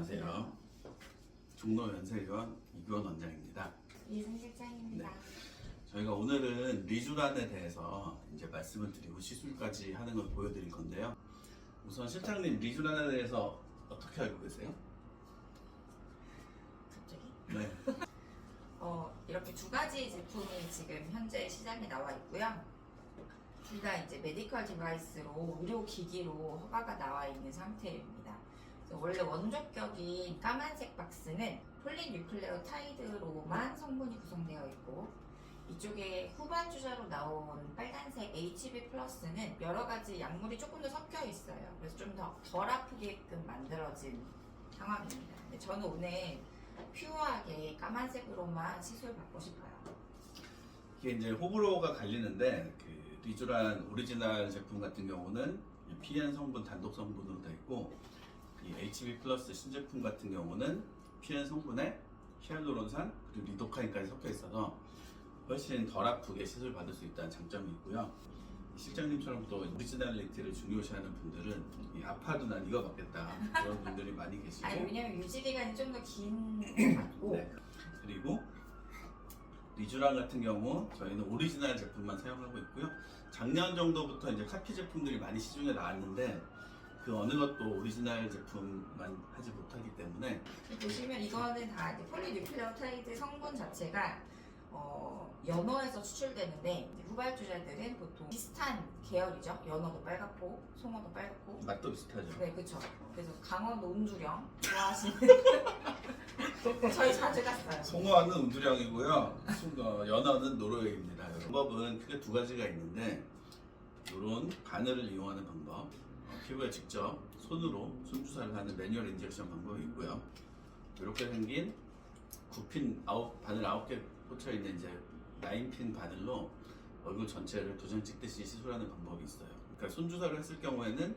안녕하세요. 종로연세의원 이규원 원장입니다. 이승 실장입니다. 저희가 오늘은 리쥬란에 대해서 이제 말씀을 드리고 시술까지 하는 걸 보여드릴 건데요. 우선 실장님 리쥬란에 대해서 어떻게 알고 계세요? 갑자기? 네. 어, 이렇게 두 가지 제품이 지금 현재 시장에 나와 있고요. 둘 다 이제 메디컬 디바이스로 의료 기기로 허가가 나와 있는 상태입니다. 그래서 원래 원조격인 까만색 박스는 폴리뉴클레오타이드로만 성분이 구성되어 있고 이쪽에 후반 주자로 나온 빨간색 HB 플러스는 여러 가지 약물이 조금 더 섞여 있어요. 그래서 좀 더 덜 아프게끔 만들어진 상황입니다. 저는 오늘 퓨어하게 까만색으로만 시술 받고 싶어요. 이게 이제 호불호가 갈리는데 그 리쥬란 오리지널 제품 같은 경우는 이 PN 성분 단독 성분으로 되어 있고 이 HB 플러스 신제품 같은 경우는 PN 성분에 히알루론산 그리고 리도카인까지 섞여 있어서 훨씬 덜 아프게 시술 받을 수 있다는 장점이 있고요. 실장님처럼 또 오리지널리티를 중요시하는 분들은 이 아파도 난 이거 받겠다 그런 분들이 많이 계시고 아니 왜냐면 유지 기간이 좀 더긴 것 같고 네. 그리고 리쥬란 같은 경우 저희는 오리지널 제품만 사용하고 있고요. 작년 정도부터 이제 카피 제품들이 많이 시중에 나왔는데 그 어느 것도 오리지널 제품만 하지 못하기 때문에 보시면 이거는 다 이제 폴리뉴클레오타이드 성분 자체가 어, 연어에서 추출되는데 이제 후발주자들은 보통 비슷한 계열이죠. 연어도 빨갛고 송어도 빨갛고 맛도 비슷하죠. 네, 그쵸. 그래서 강원 온두령 좋아하시는 저희 자주 갔어요. 송어는 운두령이고요. 숭- 어, 연어는 노르웨이입니다. 방법은 크게 두 가지가 있는데 이런 바늘을 이용하는 방법, 어, 피부에 직접 손으로 손주사를 하는 매뉴얼 인젝션 방법이 있고요. 이렇게 생긴 굽힌 아홉 바늘 아홉 개 꽂혀 있는 이제 나인핀 바늘로 얼굴 전체를 도장 찍듯이 시술하는 방법이 있어요. 그러니까 손주사를 했을 경우에는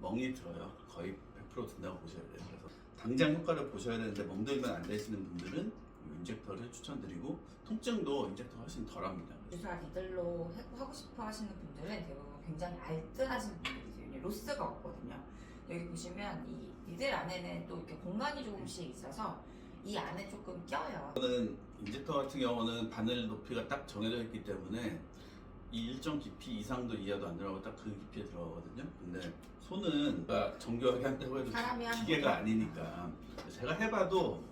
멍이 들어요. 거의 100% 든다고 보셔야 돼요. 그래서 당장 효과를 보셔야 되는데 멍들면 안 되시는 분들은 이 인젝터를 추천드리고 통증도 인젝터 훨씬 덜합니다. 주사 니들로 해- 하고 싶어 하시는 분들은 대부분 굉장히 알뜰하신 분들 로스가 없거든요. 여기 보시면 이 니들 안에는 또 이렇게 공간이 조금씩 있어서 이 안에 조금 껴요. 저는 인젝터 같은 경우는 바늘 높이가 딱 정해져 있기 때문에 이 일정 깊이 이상도 이하도 안 들어가고 딱 그 깊이에 들어가거든요. 근데 손은 막 정교하게 한다고 해도 사람이 하는 기계가. 아니니까 제가 해봐도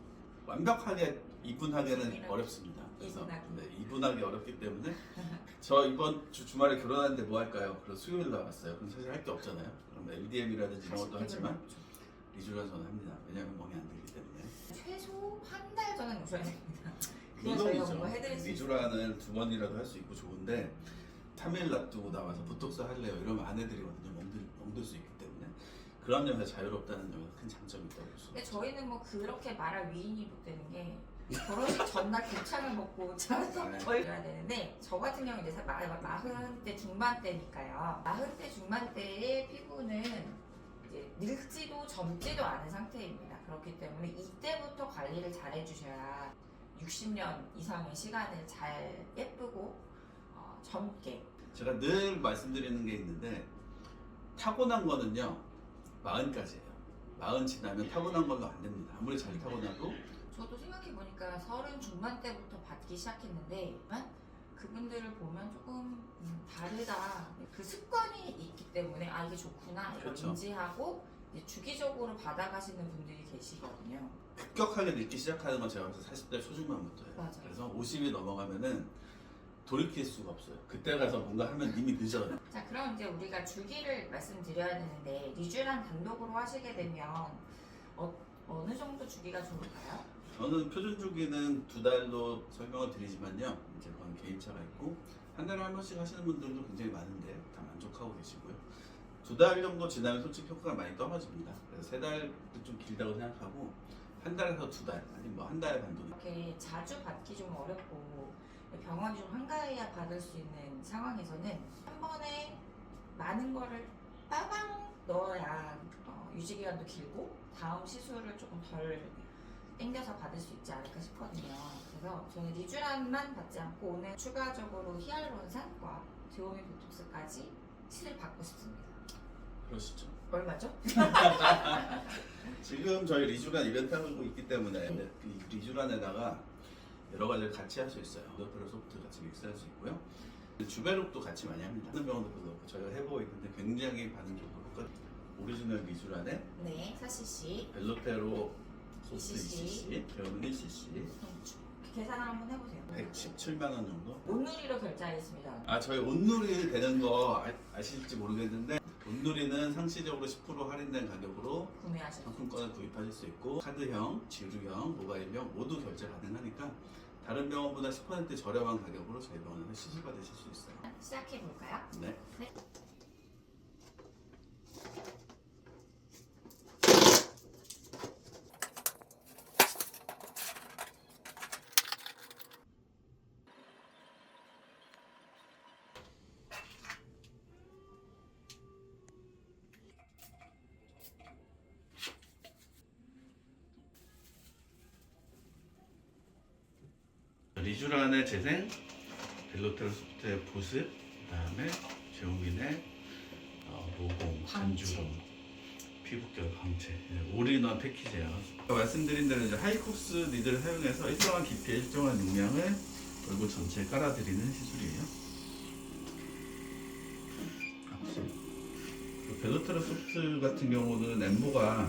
완벽하게 이분하기. 어렵습니다. 그래서 이분하기. 네, 어렵기 때문에 저 이번 주 주말에 결혼하는데 뭐 할까요? 그래서 수요일 나왔어요. 그럼 사실 할 게 없잖아요. 그럼 LDM이라든지 이런 것도 하지만 리쥬란 저는 합니다. 왜냐하면 멍이 안 들기 때문에. 최소 한 달 전에 오셔야 됩니다. 그래야 저희가. 뭔가 해드릴 수 있어요. 리쥬란은 두 번이라도 할 수 있고 좋은데 3일 놔두고 나와서 보톡스 할래요 이러면 안 해드리거든요. 멍들, 멍들 수 있기 때문에 그런 점에서 자유롭다는 점에서 큰 장점이 있다고 볼수 근데. 저희는 뭐 그렇게 말할 위인이 못 되는 게 결혼식 전날 곱창을 먹고 네. 벌려야 되는데 저 같은 경우는 이제 마- 마흔 대 중반 때니까요. 마흔 대 중반 때의 피부는 이제 늙지도 젊지도 않은 상태입니다. 그렇기 때문에 이때부터 관리를 잘 해주셔야 60년 이상의 시간을 잘 예쁘고 어, 젊게 제가 늘 말씀드리는 게 있는데 타고난 거는요 마흔까지예요. 마흔 지나면 타고난 걸로 안 됩니다. 아무리 잘 타고나도 저도 생각해 보니까 서른 중반 때부터 받기 시작했는데 그분들을 보면 조금 음, 다르다. 그 습관이 있기 때문에 아 이게 좋구나 이걸 그렇죠. 인지하고 이제 주기적으로 받아가시는 분들이 계시거든요. 급격하게 늙기 시작하는 건 제가 봤을 때 40대 초중반부터예요. 맞아요. 그래서 50이 넘어가면은 돌이킬 수가 없어요. 그때 가서 뭔가 하면 이미 늦어요. 자 그럼 이제 우리가 주기를 말씀드려야 되는데 리쥬란 단독으로 하시게 되면 어, 어느 정도 주기가 좋을까요? 저는 표준 주기는 두 달로 설명을 드리지만요. 이제 그건 개인차가 있고 한 달에 한 번씩 하시는 분들도 굉장히 많은데 다 만족하고 계시고요. 두 달 정도 지나면 솔직히 효과가 많이 떨어집니다. 그래서 세 달도 좀 길다고 생각하고 한 달에서 두 달, 아니면 뭐 한달 반도 이렇게 자주 받기 좀 어렵고 병원이 좀 한가해야 받을 수 있는 상황에서는 한 번에 많은 거를 빠방 넣어야 어, 유지 기간도 길고 다음 시술을 조금 덜 땡겨서 받을 수 있지 않을까 싶거든요. 그래서 저는 리쥬란만 받지 않고 오늘 추가적으로 히알루론산과 드오미 보톡스까지 시술 받고 싶습니다. 그러시죠. 얼마죠? 지금 저희 리쥬란 이벤트 하고 있기 때문에 이 리쥬란에다가 여러 가지를 같이 할 수 있어요. 노트로 소프트 같이 믹스할 수 있고요. 주베룩도 같이 많이 합니다. 하는 병원도 그렇고 저희가 해보고 있는데 굉장히 반응 좋고 효과 오리지널 리쥬란에 네, 4cc. 벨로테로 소프트 2cc. 2cc, 배우는 1cc, 계산을 한번 해보세요. 117만 원 정도. 온누리로 결제하겠습니다. 아 저희 온누리 되는 거 아, 아실지 모르겠는데 온누리는 상시적으로 10% 할인된 가격으로 구매하실 수 상품권을 구입하실 수 있고 카드형, 지루형, 모바일형 모두 결제 가능하니까 다른 병원보다 10% 저렴한 가격으로 저희 병원에서 시술 받으실 수 있어요. 시작해 볼까요? 네. 리쥬란의 재생, 벨로테로 소프트의 보습, 그 다음에 제오민의 어, 모공. 잔주름, 피부결 광채, 네, 올인원 패키지예요. 말씀드린 대로 이제 하이콕스 니드를 사용해서 일정한 깊이에 일정한 용량을 얼굴 전체에 깔아드리는 시술이에요. 그 벨로테로 소프트 같은 경우는 엠보가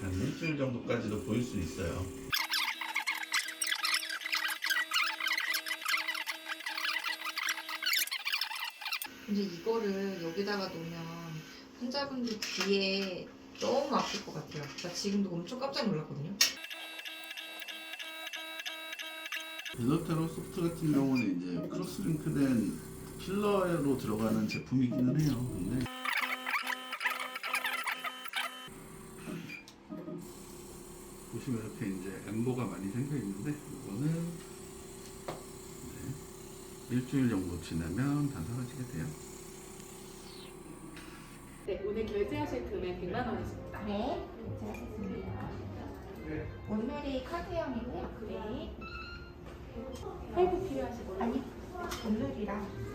한 일주일 정도까지도 보일 수 있어요. 근데 이거를 여기다가 놓으면 환자분들 귀에 너무 아플 것 같아요. 나 지금도 엄청 깜짝 놀랐거든요. 벨로테로 소프트 같은 경우는 이제 크로스링크된 필러로 들어가는 제품이기는 해요. 근데 보시면 이렇게 이제 엠보가 많이 생겨 있는데 이거는 네, 일주일 정도 지나면 다 사라지게 돼요. 네, 오늘 결제하실 금액 100만 원이십니다. 네, 결제하겠습니다. 온누리 카드형이고요. 네. 할부 필요하시고요. 아니, 온누리랑.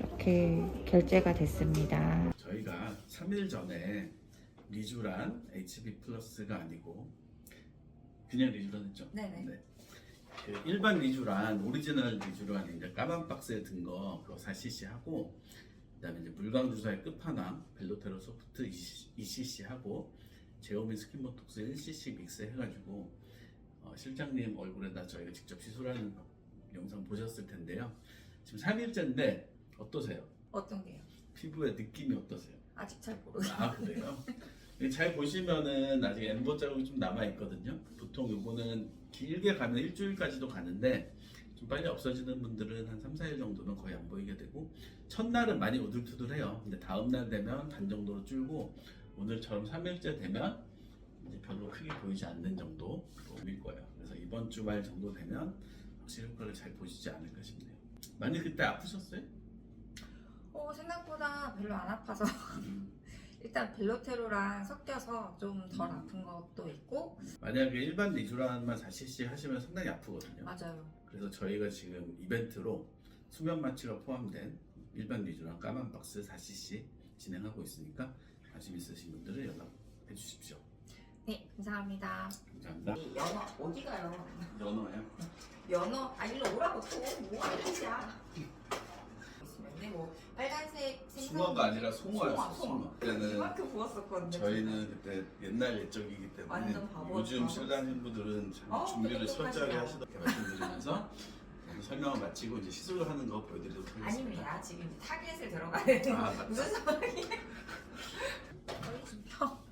이렇게 결제가 됐습니다. 저희가 3일 전에 리쥬란 HB 플러스가 아니고 그냥 리쥬란 했죠? 네네. 네. 그 일반 리쥬란 오리지널 리쥬란 이제 까만 박스에 든거 그거 4cc 하고 그다음에 이제 물광 주사의 끝판왕 벨로테로 소프트 2cc 하고 제오민 스킨보톡스 1cc 믹스 해가지고 어, 실장님 얼굴에다 저희가 직접 시술하는 영상 보셨을 텐데요. 지금 3일째인데 어떠세요? 어떤 게요? 피부의 느낌이 어떠세요? 아직 잘 모르겠어요. 아 그래요? 잘 보시면은 아직 엠버 자국이 좀 남아 있거든요. 보통 요거는 길게 가면 일주일까지도 가는데 좀 빨리 없어지는 분들은 한 3, 4일 정도는 거의 안 보이게 되고 첫날은 많이 우둘투둘해요. 근데 다음 날 되면 반 정도로 줄고 오늘처럼 3일째 되면 이제 별로 크게 보이지 않는 정도로 올 거예요. 그래서 이번 주말 정도 되면 확실히 효과를 잘 보시지 않을까 싶네요. 많이 그때 아프셨어요? 어, 생각보다 별로 안 아파서 음. 일단 벨로테로랑 섞여서 좀덜 음. 아픈 것도 있고 만약에 일반 리쥬란만 4cc 하시면 상당히 아프거든요. 맞아요. 그래서 저희가 지금 이벤트로 수면 마취가 포함된 일반 리쥬란 까만 박스 4cc 진행하고 있으니까 관심 있으신 분들은 연락해 주십시오. 네, 감사합니다. 감사합니다. 이 연어 어디 가요? 연어요? 연어 아 일로 오라고 또뭐 하는 짓이야? 근데 뭐 빨간색 숭어가 아니라 송어였어. 송어, 송어. 그때는 이만큼 부었었거든요. 저희는 그때 옛날 예적이기 때문에 완전 바보 요즘 신랑 신부들은 어, 준비를 철저하게 하시다 이렇게 말씀드리면서 설명을 마치고 이제 시술을 하는 거 보여드리도록 하겠습니다. 아닙니다. 지금 타겟을 들어가야 돼. 아, 맞다. 무슨 상황이야?